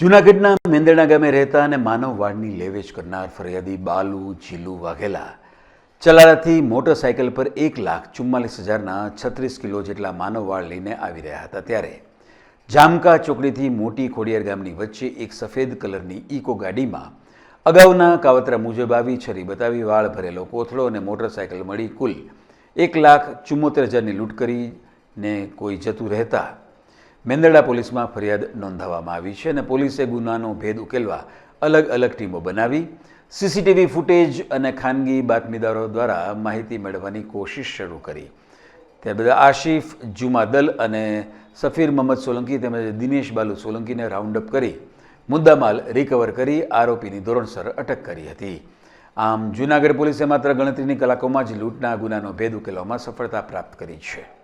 જૂનાગઢના મેંદરણા ગામે રહેતા અને માનવ વાળની લેવેચ કરનાર ફરિયાદી બાલુ, જીલુ વાઘેલા ચલારાથી મોટરસાયકલ પર એક લાખ ચુમ્માલીસ હજારના છત્રીસ કિલો જેટલા માનવ વાળ લઈને આવી રહ્યા હતા ત્યારે જામકા ચોકડીથી મોટી ખોડિયાર ગામની વચ્ચે એક સફેદ કલરની ઇકો ગાડીમાં અગાઉના કાવતરા મુજબ આવી છરી બતાવી વાળ ભરેલો કોથળો અને મોટરસાયકલ મળી કુલ એક લાખ ચુમ્મોતેર હજારની લૂંટ કરીને કોઈ જતું રહેતા મેંદરડા પોલીસમાં ફરિયાદ નોંધાવવામાં આવી છે અને પોલીસે ગુનાનો ભેદ ઉકેલવા અલગ અલગ ટીમો બનાવી, સીસીટીવી ફૂટેજ અને ખાનગી બાતમીદારો દ્વારા માહિતી મેળવવાની કોશિશ શરૂ કરી. ત્યારબાદ આશિફ જુમાદલ અને સફીર મોહમ્મદ સોલંકી તેમજ દિનેશ બાલુ સોલંકીને રાઉન્ડ અપ કરી, મુદ્દામાલ રિકવર કરી, આરોપીની ધોરણસર અટક કરી હતી. આમ જૂનાગઢ પોલીસે માત્ર ગણતરીની કલાકોમાં જ લૂંટના ગુનાનો ભેદ ઉકેલવામાં સફળતા પ્રાપ્ત કરી છે.